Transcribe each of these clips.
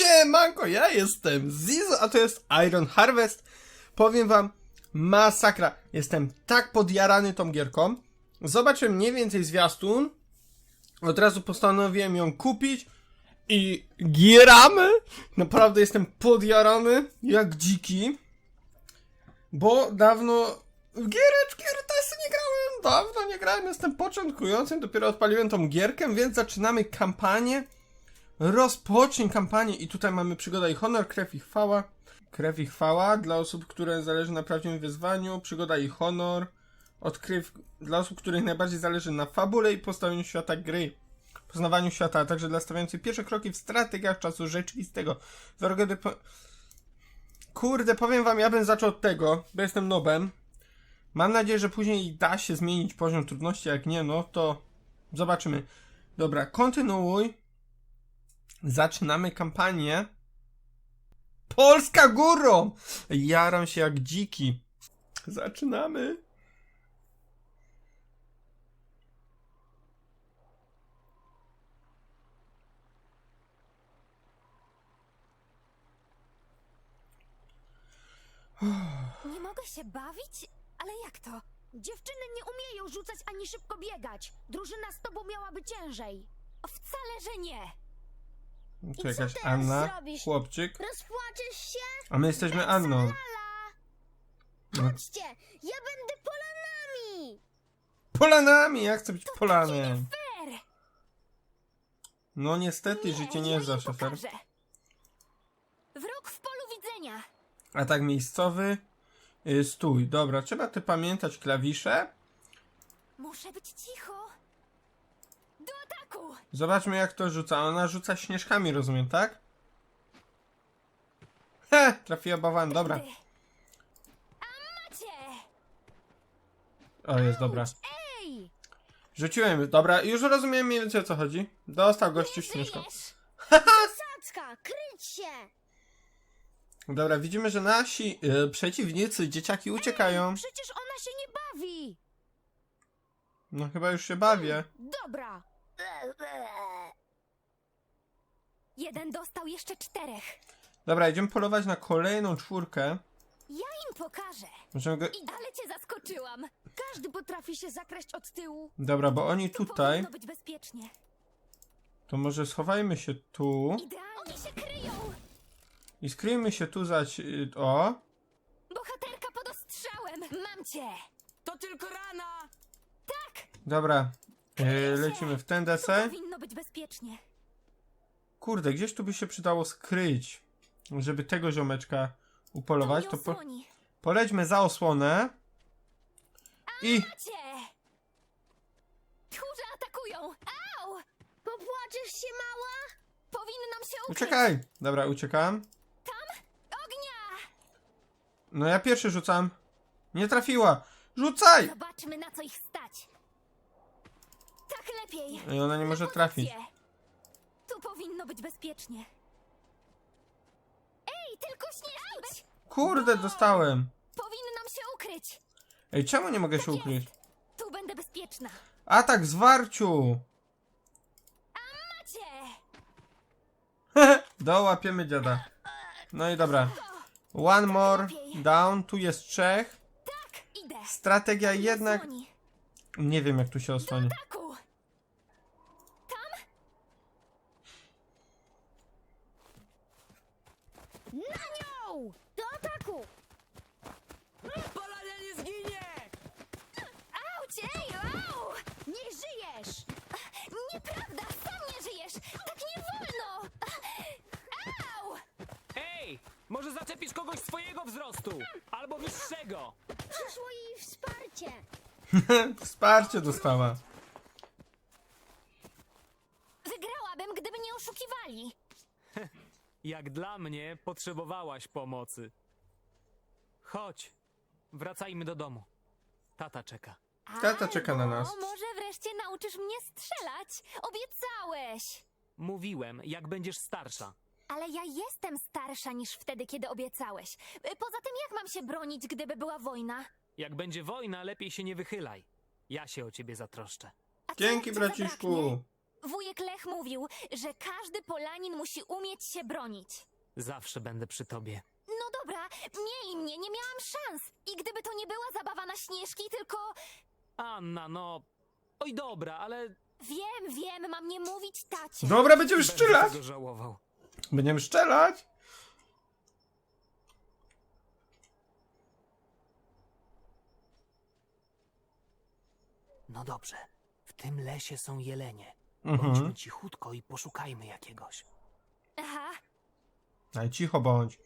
Siemanko, ja jestem Zizo, a to jest Iron Harvest. Powiem wam, masakra. Jestem tak podjarany tą gierką. Zobaczyłem mniej więcej zwiastun. Od razu postanowiłem ją kupić. I gieramy. Naprawdę jestem podjarany, jak dziki. Bo dawno w giereczki RTS nie grałem. Dawno nie grałem, jestem początkującym. Dopiero odpaliłem tą gierkę, więc zaczynamy kampanię. Rozpocznij kampanię i tutaj mamy przygoda i honor, krew i chwała. Krew i chwała dla osób, które zależy na prawdziwym wyzwaniu, przygoda i honor. Odkryw dla osób, których najbardziej zależy na fabule i postawieniu świata gry. Poznawaniu świata, a także dla stawiających pierwsze kroki w strategiach czasu rzeczywistego. Po... Kurde, powiem wam, ja bym zaczął od tego, bo jestem nobem. Mam nadzieję, że później da się zmienić poziom trudności, jak nie, no to zobaczymy. Dobra, kontynuuj. Zaczynamy kampanię. Polska górą! Jaram się jak dziki. Zaczynamy. Nie mogę się bawić? Ale jak to? Dziewczyny nie umieją rzucać ani szybko biegać. Drużyna z tobą miałaby ciężej. Wcale, że nie. Co jakaś teraz Anna, zrobisz? chłopczyk. Rozpłaczesz się? A my jesteśmy Anną. Lala! No. Ja będę polanami! Polanami! Ja chcę być polanem. No niestety, życie nie jest zawsze fair. Wróg w polu widzenia. A tak miejscowy. Y, stój, dobra, trzeba ty pamiętać klawisze. Muszę być cicho. Zobaczmy jak to rzuca. Ona rzuca śnieżkami, rozumiem, tak? He, trafiła bałwan, dobra. O, jest dobra. Rzuciłem, dobra, już rozumiem mniej więcej o co chodzi. Dostał gościu śnieżką. Tacka, kryć się! Dobra, widzimy, że nasi y, przeciwnicy, dzieciaki uciekają. Przecież ona się nie bawi! No chyba już się bawię. Dobra! Jeden dostał jeszcze czterech. Dobra, idziemy polować na kolejną czwórkę. Ja im pokażę. Możemy go... I ale cię zaskoczyłam. Każdy potrafi się zakraść od tyłu. Dobra, bo oni Tu tutaj... powinno być bezpiecznie. To może schowajmy się tu. Idealnie. Oni się kryją! I skryjmy się tu za... ci- O! Bohaterka pod ostrzałem! Mam cię! To tylko rana! Tak! Dobra. Y, lecimy w ten Tu deseń. powinno być bezpiecznie. Kurde, gdzieś tu by się przydało skryć. Żeby tego ziomeczka upolować. To po... polećmy za osłonę. I... Macie! Tchórze atakują! Au! Popłaczesz się, mała? Powinnam się ukryć! Uciekaj! Dobra, uciekam. Ognia! No ja pierwszy rzucam. Nie trafiła. Rzucaj! Zobaczmy na co ich stać. Tak lepiej. I ona nie może trafić. Tu powinno być bezpiecznie. Ej, tylko śnieżki! Kurde, dostałem. Powinnam się ukryć. Ej, czemu nie mogę się ukryć? Tu będę bezpieczna. Atak zwarciu! Macie! Dołapiemy dziada. No i dobra. One more down. Tu jest trzech. Tak, idę. Strategia jednak... Nie wiem jak tu się osłoni. Ataku! Na nią! Do ataku! Polania nie zginie! Auć, ej, au! Nie żyjesz! Nieprawda, sam nie żyjesz! Tak nie wolno! Au! Ej! Może zaczepisz kogoś swojego wzrostu! Albo wyższego! Przyszło jej wsparcie! Wsparcie dostała. Wygrałabym, gdyby nie oszukiwali. Jak dla mnie potrzebowałaś pomocy. Chodź, wracajmy do domu. Tata czeka. Tata czeka na nas. Albo może wreszcie nauczysz mnie strzelać. Obiecałeś. Mówiłem, jak będziesz starsza. Ale ja jestem starsza niż wtedy, kiedy obiecałeś. Y, Poza tym, jak mam się bronić, gdyby była wojna? Jak będzie wojna, lepiej się nie wychylaj. Ja się o ciebie zatroszczę. A co, Dzięki braciszku. Wujek Lech mówił, że każdy Polanin musi umieć się bronić. Zawsze będę przy tobie. No dobra, mieli mnie, nie miałam szans. I gdyby to nie była zabawa na śnieżki, tylko... Anna, no... Oj, dobra, ale... Wiem, wiem, mam nie mówić tacie. Dobra, będziemy Będę strzelać! tego żałował. Będziemy strzelać! No dobrze. W tym lesie są jelenie. Mhm. Bądźmy cichutko i poszukajmy jakiegoś. Aha, Daj, cicho bądź.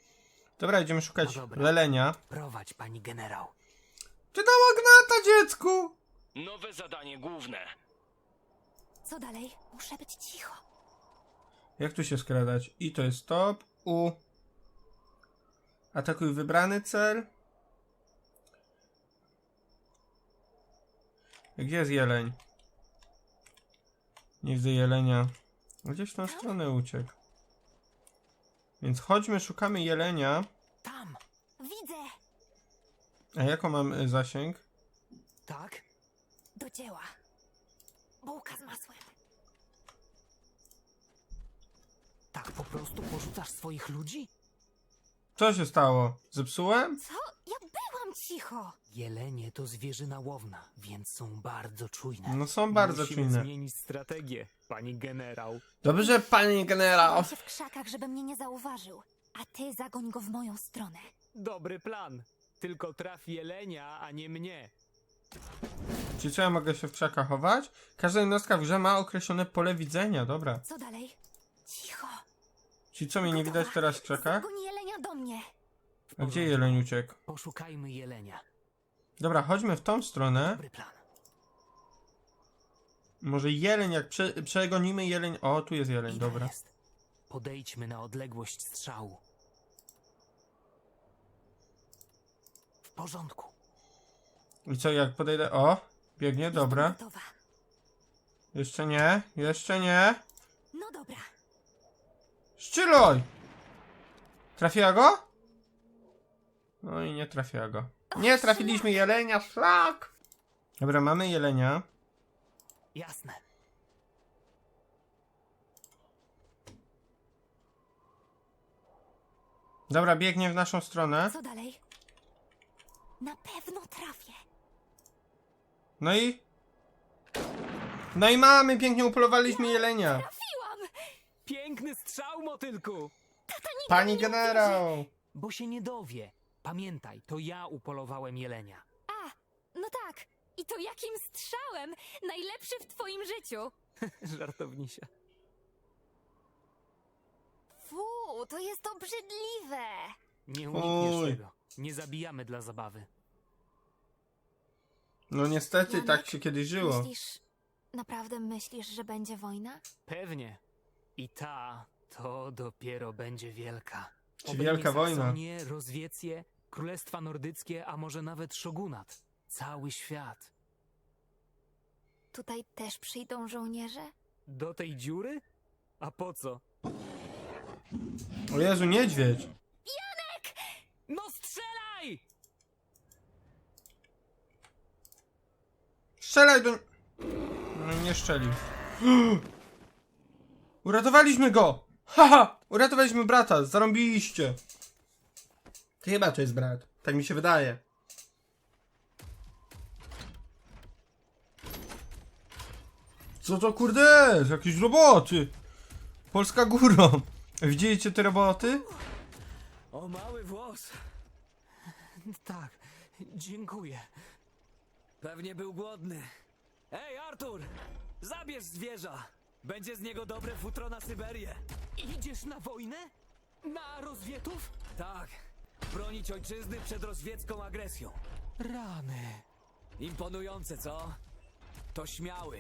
Dobra, idziemy szukać No dobra. lelenia. Prowadź, pani generał. Czy dała gnata, dziecku? Nowe zadanie główne. co dalej? Muszę być cicho. Jak tu się skradać? I to jest stop. U. Atakuj wybrany cel. Gdzie jest jeleń? Nie widzę jelenia. Gdzieś w tą stronę uciekł. Więc chodźmy, szukamy jelenia. Tam! Widzę. A jaką mam y, zasięg? Tak? Do dzieła. Bułka z masłem. Tak po prostu porzucasz swoich ludzi? Co się stało? Zepsułem? Co? Ja byłam cicho. Jelenie to zwierzyna łowna, więc są bardzo czujne. No są bardzo Musimy czujne. zmienić strategię, pani generał. Dobrze, panie generał. Się w krzakach, żeby mnie nie zauważył. A ty zagoń go w moją stronę. Dobry plan. Tylko traf jelenia, a nie mnie. Czy co ja mogę się w krzakach chować? Każda jednostka w grze ma określone pole widzenia, dobra. Co dalej? Cicho. Ci co mnie nie widać teraz w krzakach? Zagoń jelenia do mnie. A gdzie jeleń uciekł? Poszukajmy jelenia. Dobra, chodźmy w tą stronę. Dobry plan. Może jeleń, jak prze, przegonimy jeleń... O, tu jest jeleń, dobra. Jest. Podejdźmy na odległość strzału. W porządku. I co, jak podejdę... O, biegnie, dobra. Gotowa. Jeszcze nie, jeszcze nie. No dobra. Szczyluj! Trafiła go? No i nie trafiła go. Nie trafiliśmy jelenia, szlak! Dobra, mamy jelenia. Jasne. Dobra, biegnie w naszą stronę. Co dalej? Na pewno trafię. No i... No i mamy, pięknie upolowaliśmy jelenia. Trafiłam! Piękny strzał, motylku! Pani generał! Bo się nie dowie. Pamiętaj, to ja upolowałem jelenia. A, no tak. I to jakim strzałem? Najlepszy w twoim życiu. Żartownisia. Fu, to jest obrzydliwe. Nie unikniesz Oj. tego. Nie zabijamy dla zabawy. No niestety, Janek, tak się kiedyś żyło. Myślisz, naprawdę myślisz, że będzie wojna? Pewnie. I ta to dopiero będzie wielka. Czy wielka wojna? Saksonię, Rozwiecję, Królestwa Nordyckie, a może nawet Szogunat. Cały świat. Tutaj też przyjdą żołnierze? Do tej dziury? A po co? O Jezu, niedźwiedź! No strzelaj! Strzelaj do... No nie strzelił. Uratowaliśmy go! Haha! Uratowaliśmy brata, zarąbiliście! Chyba to jest brat. Tak mi się wydaje. Co to kurde jest? Jakieś roboty! Polska górą! Widzieliście te roboty? O mały włos. Tak, dziękuję. Pewnie był głodny. Ej, Artur! Zabierz zwierza! Będzie z niego dobre futro na Syberię. Idziesz na wojnę? Na rozwietów? Tak. Bronić ojczyzny przed rozwiecką agresją. Rany. Imponujące, co? To śmiały.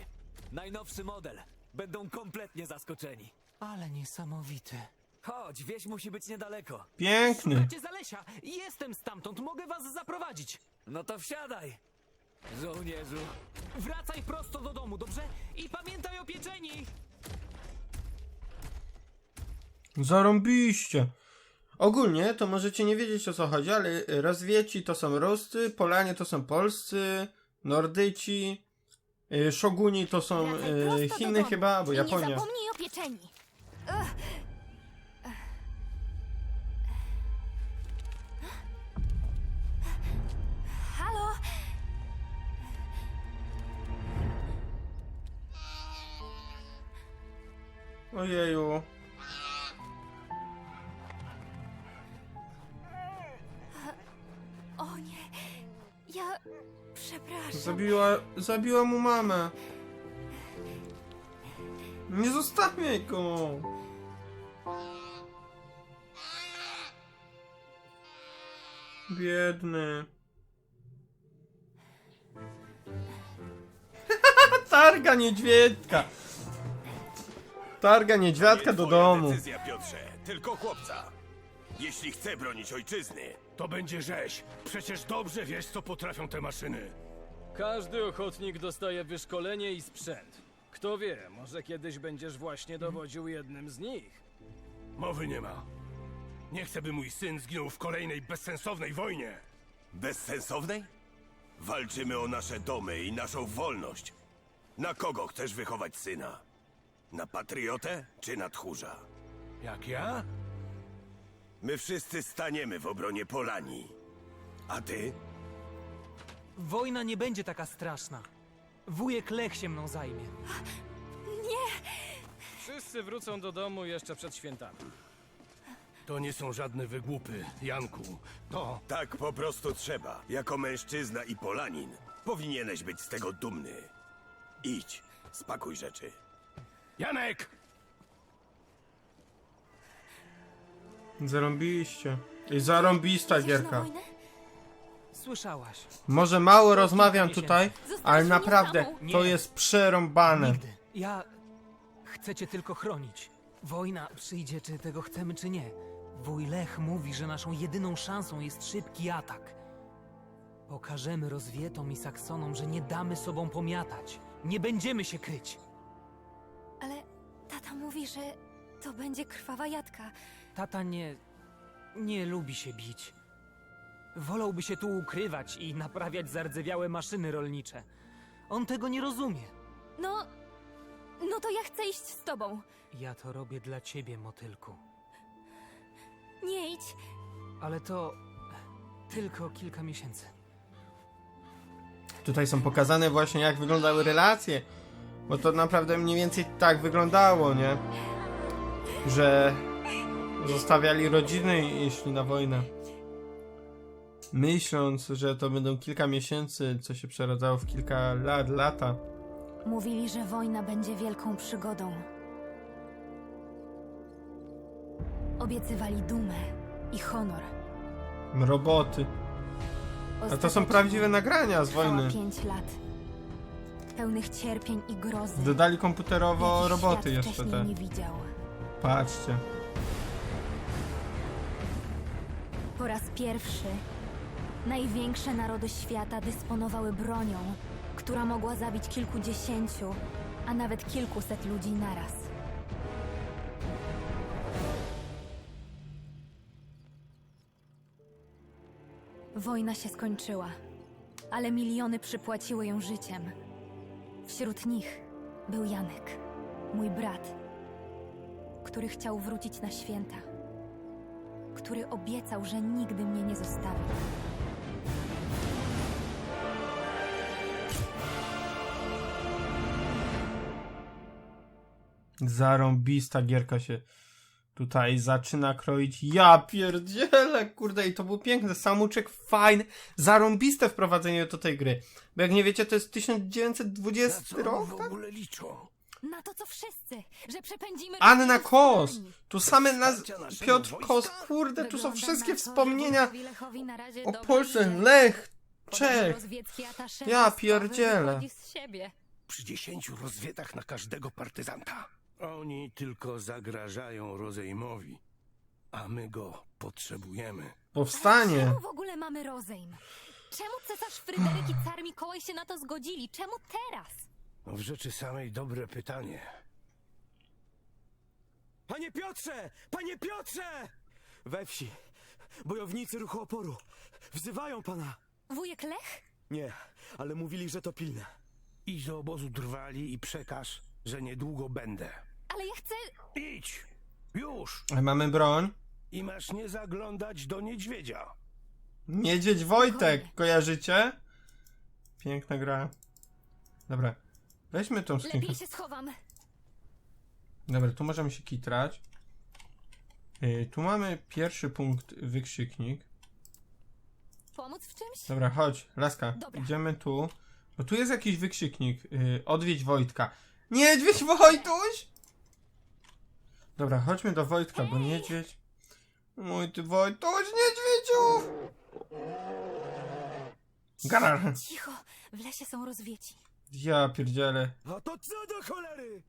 Najnowszy model. Będą kompletnie zaskoczeni. Ale niesamowity. Chodź, wieś musi być niedaleko. Piękny! Szukacie Zalesia! Jestem stamtąd, mogę was zaprowadzić! No to wsiadaj! Żołnierzu! Wracaj prosto do domu, dobrze? I pamiętaj o pieczeni! Zarąbiście. Ogólnie to możecie nie wiedzieć o co chodzi, ale rozwieci to są Ruscy, Polanie to są Polscy, Nordyci. Y, Shoguni to są Wracaj y, prosto do Chiny domu chyba, albo i Japonia. nie zapomnij o pieczeni. Ugh. Halo? Ojeju. Przepraszam. Zabiła, zabiła mu mamę. Nie zostawiaj go. Biedny. Targa niedźwiedka. Targa niedźwiadka do Twoja domu. decyzja, Piotrze, tylko chłopca. Jeśli chce bronić ojczyzny, To będzie rzeź. Przecież dobrze wiesz, co potrafią te maszyny. Każdy ochotnik dostaje wyszkolenie i sprzęt. Kto wie, może kiedyś będziesz właśnie dowodził jednym z nich. Mowy nie ma. Nie chcę, by mój syn zginął w kolejnej bezsensownej wojnie. bezsensownej? Walczymy o nasze domy i naszą wolność. Na kogo chcesz wychować syna? Na patriotę czy na tchórza? Jak ja? My wszyscy staniemy w obronie Polanii. A ty? Wojna nie będzie taka straszna. Wujek Lech się mną zajmie. Wszyscy wrócą do domu jeszcze przed świętami. To nie są żadne wygłupy, Janku. To Tak po prostu trzeba. Jako mężczyzna i Polanin powinieneś być z tego dumny. Idź, spakuj rzeczy. Janek! Zarąbiście. I zarąbista Idziesz na gierka. wojnę? Słyszałaś? Może mało rozmawiam tutaj, ale naprawdę to jest przerąbane. Nigdy. Ja chcę cię tylko chronić. Wojna przyjdzie, czy tego chcemy, czy nie. Wuj Lech mówi, że naszą jedyną szansą jest szybki atak. Pokażemy rozwietom i Saksonom, że nie damy sobą pomiatać. Nie będziemy się kryć. Ale tata mówi, że to będzie krwawa jadka. Tata nie. nie lubi się bić. Wolałby się tu ukrywać i naprawiać zardzewiałe maszyny rolnicze. On tego nie rozumie. No... No to ja chcę iść z tobą. Ja to robię dla ciebie, motylku. Nie idź. Ale to. tylko kilka miesięcy. Tutaj są pokazane właśnie jak wyglądały relacje. Bo to naprawdę mniej więcej tak wyglądało, nie? Że zostawiali rodziny i szli na wojnę. Myśląc, że to będą kilka miesięcy, co się przeradzało w kilka lat, lata. Mówili, że wojna będzie wielką przygodą. Obiecywali dumę i honor. Roboty. A to są Ostatecznie prawdziwe nagrania z wojny. pięć lat. Pełnych cierpień i grozy. Dodali komputerowo jakich roboty świat jeszcze wcześniej te. nie widział. Patrzcie. Po raz pierwszy największe narody świata dysponowały bronią, która mogła zabić kilkudziesięciu, a nawet kilkuset ludzi naraz. Wojna się skończyła, ale miliony przypłaciły ją życiem. Wśród nich był Janek, mój brat, który chciał wrócić na święta który obiecał, że nigdy mnie nie zostawi. Zarąbista gierka się tutaj zaczyna kroić. Ja pierdzielę, kurde, i to był piękny samuczek, fajny, zarąbiste wprowadzenie do tej gry. Bo jak nie wiecie, to jest 1920 rok, tak? ogóle liczą? Na to, co wszyscy, że przepędzimy... Anna w Kos, tu same naz... Piotr? Kos, kurde, tu są wszystkie wspomnienia o Polsce. Lech, Czech. Ja siebie. Przy dziesięciu rozwietach na każdego partyzanta. Oni tylko zagrażają rozejmowi, a my go potrzebujemy. Powstanie. Czemu w ogóle mamy rozejm? Czemu cesarz Fryderyk i car Mikołaj się na to zgodzili? Czemu teraz? No w rzeczy samej dobre pytanie. Panie Piotrze! Panie Piotrze! We wsi. Bojownicy ruchu oporu. Wzywają pana. Wujek Lech? Nie, ale mówili, że to pilne. Idź do obozu drwali i przekaż, że niedługo będę. Ale ja chcę... Idź! Już! Mamy broń. I masz nie zaglądać do niedźwiedzia. Niedźwiedź Wojtek, kojarzycie? Piękna gra. Dobra, weźmy tą skrzynkę. Lepiej się schowam. Dobra, tu możemy się kitrać. Yy, tu mamy pierwszy punkt, wykrzyknik. Pomóc w czymś? Dobra, chodź, laska, Dobra. idziemy tu. Bo tu jest jakiś wykrzyknik. Yy, odwiedź Wojtka. Niedźwiedź Wojtuś! Dobra, chodźmy do Wojtka, bo niedźwiedź... Mój ty Wojtuś, niedźwiedziu! Garar. Cicho, w lesie są rozwieci. Ja pierdzielę. A to co do cholery?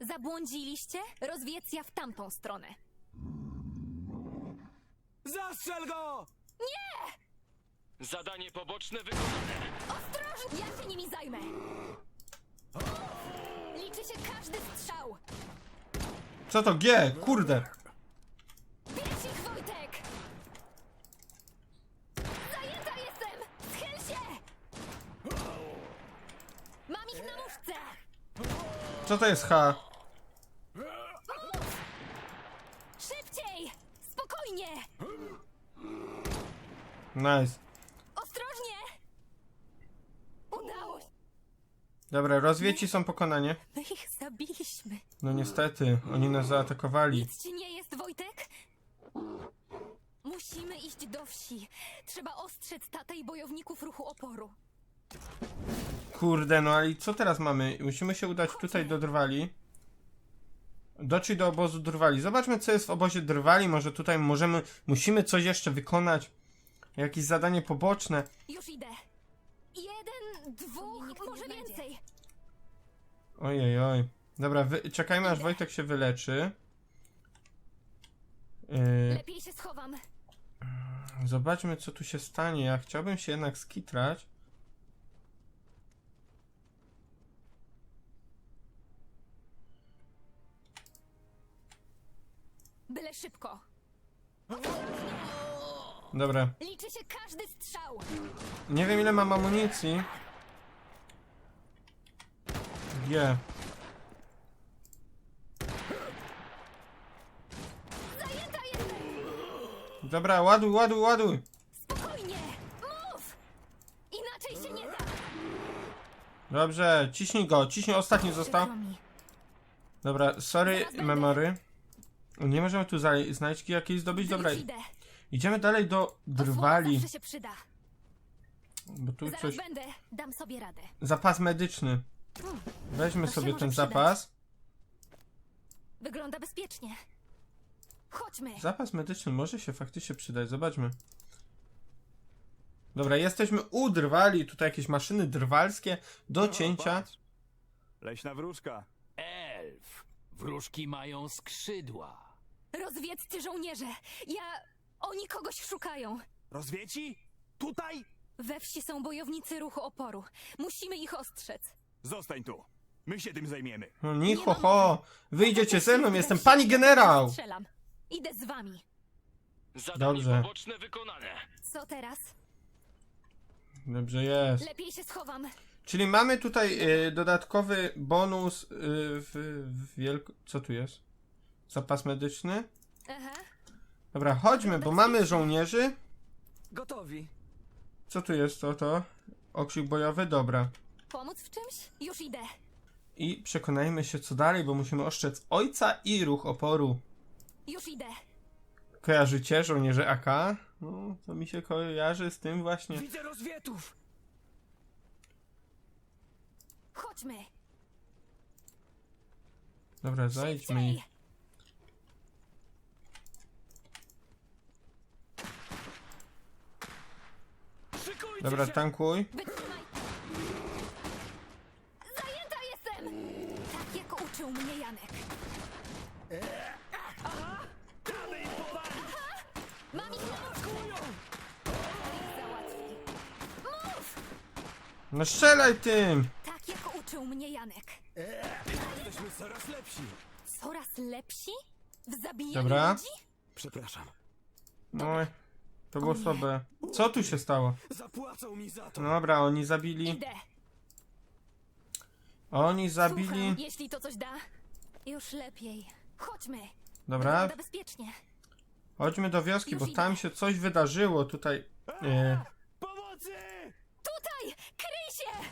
Zabłądziliście? Rozwiecja w tamtą stronę. Zastrzel go! Zadanie poboczne wykonane. Ostrożnie! Ja się nimi zajmę! Liczy się każdy strzał! Co to G? Kurde. Bierz ich, Wojtek! Zajęta jestem! Schyl się! Mam ich na muszce! Co to jest H? Szybciej! Spokojnie! Nice. Ostrożnie! Udało się! Dobra, rozwieci są pokonanie. My ich zabiliśmy. No niestety, oni nas zaatakowali. Nic ci nie jest, Wojtek? Musimy iść do wsi. Trzeba ostrzec tatę i bojowników ruchu oporu. Kurde, no ale i co teraz mamy? Musimy się udać tutaj do Drwali. Dotrzeć do obozu Drwali. Zobaczmy, co jest w obozie Drwali. Może tutaj możemy, musimy coś jeszcze wykonać. Jakieś zadanie poboczne. Już idę. Jeden, dwóch, może więcej. Ojej, oj. Dobra, wy, czekajmy aż Wojtek się wyleczy. Yy, Lepiej się schowam. zobaczmy, co tu się stanie. Ja chciałbym się jednak skitrać. Byle szybko. Dobra. Liczy się każdy strzał. Nie wiem, ile mam amunicji. G. Zajęta jestem! Dobra, ładuj, ładuj, ładuj. Spokojnie! Mów! Inaczej się nie da! Dobrze, ciśnij go, ciśnij, ostatni został. Przykro mi. Dobra, sorry, memory. Nie możemy tu zaj- znajdźki jakiejś zdobyć. Dobra, Już idę. Idziemy dalej do Osłona drwali. zawsze się przyda. Bo tu Zaraz coś. będę. Dam sobie radę. Zapas medyczny. Weźmy To się sobie może ten przydać. zapas. Wygląda bezpiecznie. Chodźmy. Zapas medyczny może się faktycznie przydać, zobaczmy. Dobra, jesteśmy u drwali. Tutaj jakieś maszyny drwalskie do cięcia. Leśna wróżka. Elf. Wróżki mają skrzydła. Rozwiedzcy żołnierze. Ja... Oni kogoś szukają. Rozwieci? Tutaj? We wsi są bojownicy ruchu oporu. Musimy ich ostrzec. Zostań tu. My się tym zajmiemy. No ni ho, ho. Wyjdziecie ze mną, jestem pani generał. Strzelam. Idę z wami. Zadanie Dobrze. poboczne wykonane. Co teraz? Dobrze jest. Lepiej się schowam. Czyli mamy tutaj y, dodatkowy bonus y, w, w wielko... Co tu jest? Zapas medyczny? Aha. Dobra, chodźmy, bo mamy żołnierzy. Gotowi. Co tu jest to, to? Okrzyk bojowy? Dobra. Pomóc w czymś? Już idę. I przekonajmy się co dalej, bo musimy oszczec ojca i ruch oporu. Już idę. Kojarzycie żołnierze AK? No, to mi się kojarzy z tym właśnie. Widzę rozwietów! Chodźmy. Dobra, zajdźmy. Szybciej. Dobra, tankuj. Wytrzymaj. Zajęta jestem. Tak jak uczył mnie Janek. Mam ich na nóżku. To ich załatwi. Mów! No strzelaj tym! Tak jak uczył mnie Janek. Jesteśmy coraz lepsi. Coraz lepsi? W zabijaniu Dobra. ludzi? Przepraszam. No, to było słabe. Co tu się stało? Zapłacą mi za to. Dobra, oni zabili. Idę. Oni zabili... Słucham, jeśli to coś da. Już lepiej. Chodźmy. Dobra, Wygląda bezpiecznie. chodźmy do wioski, bo tam się coś wydarzyło tutaj. E, Pomocy! Tutaj! Kryj się!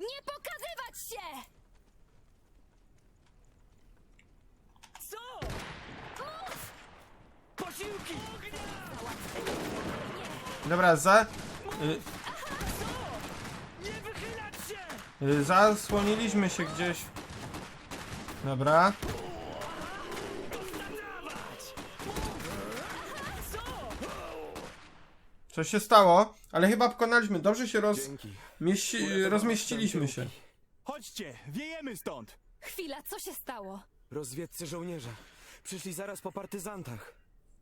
Nie pokazywać się! Co? Posiłki! Dobra, za... Y, Nie wychylać się! y, zasłoniliśmy się gdzieś. Dobra. Co się stało? Ale chyba pokonaliśmy. Dobrze się roz... Mieści... rozmieściliśmy się. Chodźcie, wiejemy stąd! Chwila, co się stało? Rozwiedcy żołnierze. Przyszli zaraz po partyzantach.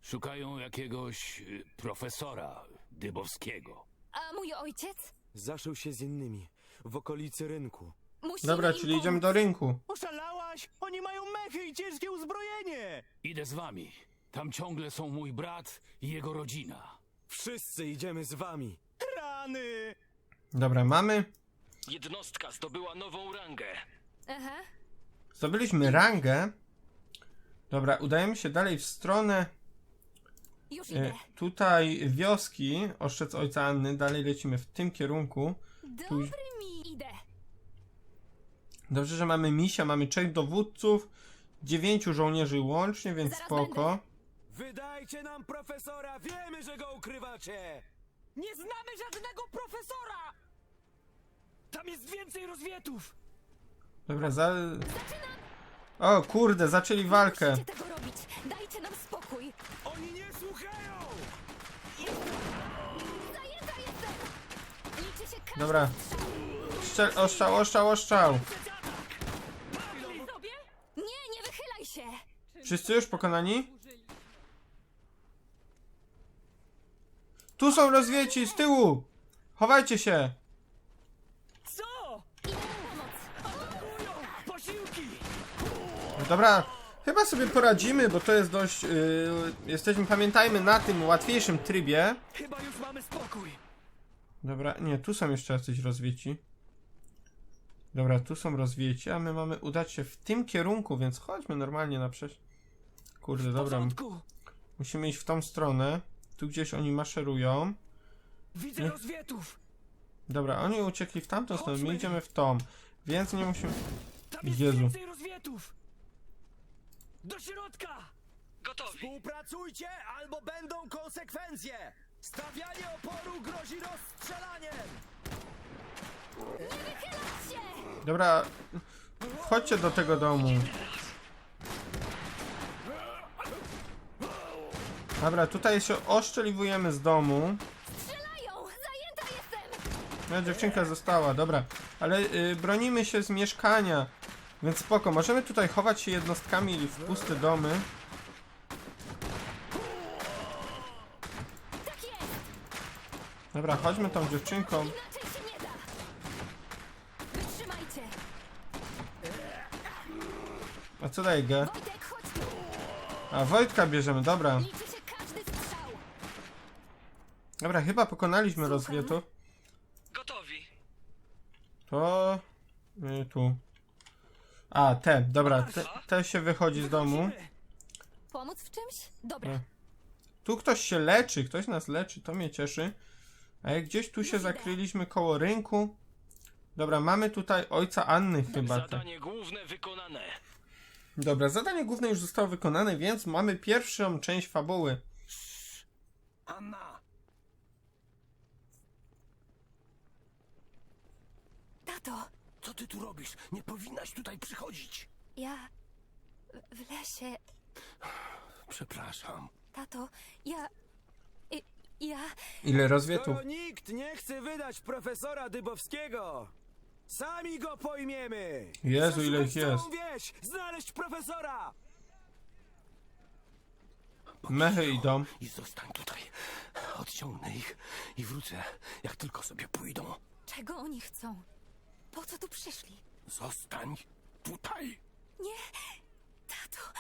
Szukają jakiegoś y, profesora Dybowskiego. A mój ojciec? Zaszył się z innymi. W okolicy rynku. Musimy Dobra, czyli idziemy do rynku. Oszalałaś? Oni mają mechy i ciężkie uzbrojenie! Idę z wami. Tam ciągle są mój brat i jego rodzina. Wszyscy idziemy z wami. Rany! Dobra, mamy. Jednostka zdobyła nową rangę. Aha. Zdobyliśmy rangę. Dobra, udajemy się dalej w stronę Już e, idę. tutaj wioski. Oszczec ojca Anny. Dalej lecimy w tym kierunku. Dobry mi idę. Dobrze, że mamy misia, mamy trzech dowódców, dziewięciu żołnierzy łącznie, więc Zaraz spoko. Wydajcie nam profesora! Wiemy, że go ukrywacie! Nie znamy żadnego profesora! Tam jest więcej rozwietów! Dobra, za... O kurde, zaczęli walkę. Musicie tego robić. Dajcie nam spokój. Oni nie słuchają! Zajęta jestem! Liczy się każdy Dobra. Szczel, oszczał, oszczał, oszczał. Nie, nie wychylaj się! Wszyscy już pokonani? Tu są rozwieci, z tyłu! Chowajcie się! Co? Posiłki! Dobra, chyba sobie poradzimy, bo to jest dość... Yy, jesteśmy, pamiętajmy, na tym łatwiejszym trybie. Chyba już mamy spokój. Dobra, nie, tu są jeszcze jacyś rozwieci. Dobra, tu są rozwieci, a my mamy udać się w tym kierunku, więc chodźmy normalnie na przejść. Kurde, dobra, musimy iść w tą stronę. Tu gdzieś oni maszerują. Widzę Nie. rozwietów. Dobra, oni uciekli w tamtą stronę, my idziemy w tą. Więc nie musimy... Tam jest Jezu. więcej rozwietów. Do środka! Gotowi. Współpracujcie, albo będą konsekwencje! Stawianie oporu grozi rozstrzelaniem! Wychylać się! Dobra, wchodźcie do tego domu. Dobra, tutaj się oszczeliwujemy z domu. Strzelają! Zajęta jestem! No, dziewczynka została, dobra. Ale y, bronimy się z mieszkania. Więc spoko, możemy tutaj chować się jednostkami w puste domy. Tak jest! Dobra, chodźmy tą dziewczynką. Inaczej się nie da! Wytrzymajcie! A co daje G? Wojtek, chodź tu! A, Wojtka bierzemy, dobra. Liczy się każdy strzał! Dobra, chyba pokonaliśmy rozwietów. Gotowi. To... Y, tu. A, te, dobra, te, te się wychodzi z domu. Wychodzimy. Pomóc w czymś? Dobra. E. Tu ktoś się leczy, ktoś nas leczy, to mnie cieszy. A jak gdzieś tu się zakryliśmy koło rynku. Dobra, mamy tutaj ojca Anny chyba. Tak. Zadanie główne wykonane. Dobra, zadanie główne już zostało wykonane, więc mamy pierwszą część fabuły. Anna! Tato, Co ty tu robisz? Nie powinnaś tutaj przychodzić. ja... w- W lesie... Przepraszam. Tato, ja... Ja... Ile rozwietów? Skoro nikt nie chce wydać profesora Dybowskiego, sami go pojmiemy! Jezu, ile ich jest. wieś! Znaleźć profesora! Mechy idą. I zostań tutaj. Odciągnę ich i wrócę, jak tylko sobie pójdą. Czego oni chcą? Po co tu przyszli? Zostań tutaj. Nie... Tato...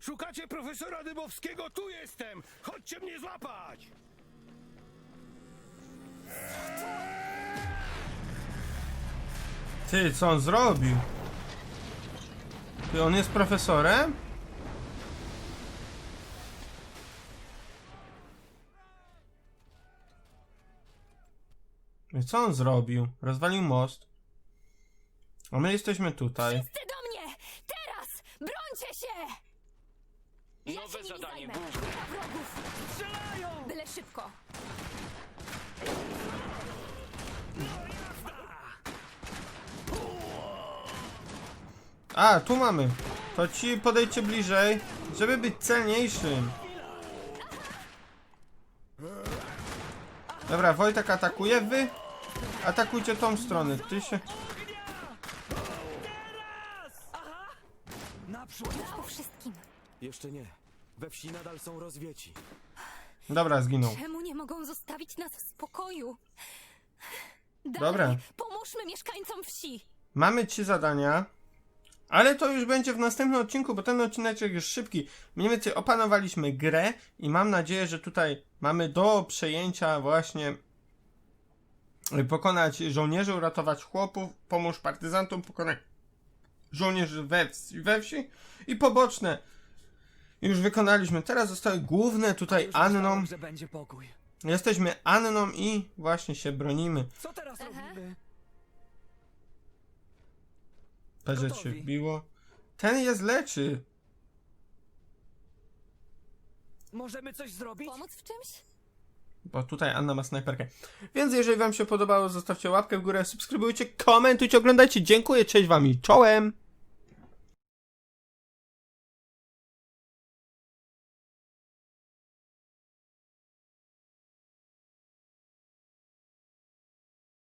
Szukacie profesora Dybowskiego? Tu jestem! Chodźcie mnie złapać! Ty, co on zrobił? Ty, on jest profesorem? I co on zrobił? Rozwalił most. A my jesteśmy tutaj. Wszyscy do mnie! Teraz! Brońcie się! Ja Nowe się nimi zadanie, zajmę. wrogów! Strzelają! Byle szybko! A, tu mamy. To ci podejdźcie bliżej, żeby być celniejszym. Dobra, Wojtek atakuje, wy atakujcie tą stronę. Ty się... Naprzód! Już po wszystkim. Jeszcze nie. We wsi nadal są rozwieci. Dobra, zginął. Czemu nie mogą zostawić nas w spokoju? Dalej, Dobra. Pomóżmy mieszkańcom wsi! Mamy trzy zadania, ale to już będzie w następnym odcinku, bo ten odcinek jest szybki. Mniej więcej opanowaliśmy grę i mam nadzieję, że tutaj mamy do przejęcia właśnie y, pokonać żołnierzy, uratować chłopów, pomóż partyzantom, pokonać żołnierzy we wsi, we wsi i poboczne. Już wykonaliśmy. Teraz zostały główne tutaj Już Anną. myślałem, że będzie pokój. Jesteśmy Anną i właśnie się bronimy. Co teraz robimy? Perzeć się Gotowi. wbiło. Ten jest leczy. Możemy coś zrobić? Pomóc w czymś? Bo tutaj Anna ma snajperkę. Więc jeżeli wam się podobało, zostawcie łapkę w górę, subskrybujcie, komentujcie, oglądajcie. Dziękuję, cześć wam i czołem!